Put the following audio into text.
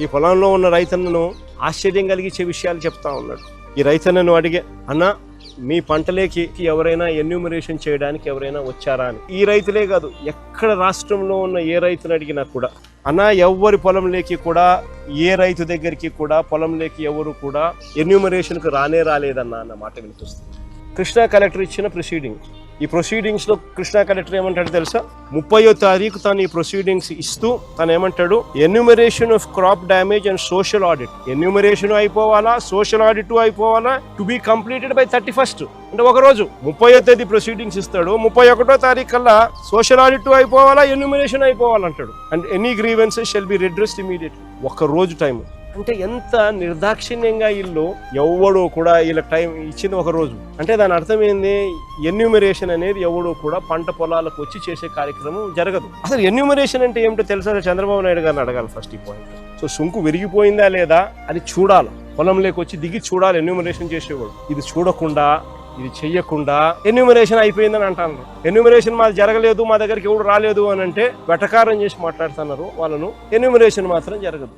ఈ పొలంలో ఉన్న రైతన్నను ఆశ్చర్యం కలిగించే విషయాలు చెప్తా ఉన్నాడు. ఈ రైతన్నను అడిగే అన్న మీ పంటలేకి ఎవరైనా ఎన్యూమరేషన్ చేయడానికి ఎవరైనా వచ్చారా? అని. ఈ రైతులే కాదు ఎక్కడ రాష్ట్రంలో ఉన్న ఏ రైతుని అడిగినా కూడా అన్న ఎవ్వరి పొలంలోకి కూడా ఏ రైతు దగ్గరికి కూడా పొలంలోకి ఎవరు కూడా ఎన్యూమరేషన్కు రానే రాలేదన్న? అన్న మాట వినిపిస్తుంది. కృష్ణా కలెక్టర్ ఇచ్చిన ప్రొసీడింగ్ ఈ ప్రొసీడింగ్స్లో కృష్ణా కలెక్టర్ ఏమంటాడు తెలుసా? ముప్పయో తారీఖు తను ఈ ప్రొసీడింగ్స్ ఇస్తూ తను ఏమంటాడు? Enumeration of crop damage and social audit enumeration అయిపోవాలా? Social audit అయిపోవాలా? To be completed by thirty first అంటే ఒక రోజు. ముప్పయో తేదీ ప్రొసీడింగ్స్ ఇస్తాడు. ముప్పై ఒకటో తారీఖు కల్లా సోషల్ ఆడిట్ అయిపోవాలా? Enumeration అయిపోవాలంటాడు. And any grievances shall be redressed immediately ఒక రోజు టైం అంటే ఎంత నిర్దాక్షిణ్యంగా ఇల్లు ఎవడు కూడా వీళ్ళ టైం ఇచ్చింది ఒక రోజు. అంటే దాని అర్థం ఏంది? ఎన్యూమరేషన్ అనేది ఎవడు కూడా పంట పొలాలకు వచ్చి చేసే కార్యక్రమం జరగదు. అసలు ఎన్యూమరేషన్ అంటే ఏమిటో తెలుసా? చంద్రబాబు నాయుడు గారిని అడగాలి ఫస్ట్ ఈ పాయింట్ సో సుంకు విరిగిపోయిందా లేదా? అది చూడాలి. పొలంలోకి వచ్చి దిగి చూడాలి ఎన్యూమరేషన్ చేసేవాడు. ఇది చూడకుండా ఇది చెయ్యకుండా ఎన్యూమరేషన్ అయిపోయిందని అంటాను. ఎన్యూమరేషన్ మాది జరగలేదు మా దగ్గరికి ఎవడు రాలేదు అని అంటే వెటకారం చేసి మాట్లాడుతున్నారు. వాళ్ళను ఎన్యూమరేషన్ మాత్రం జరగదు.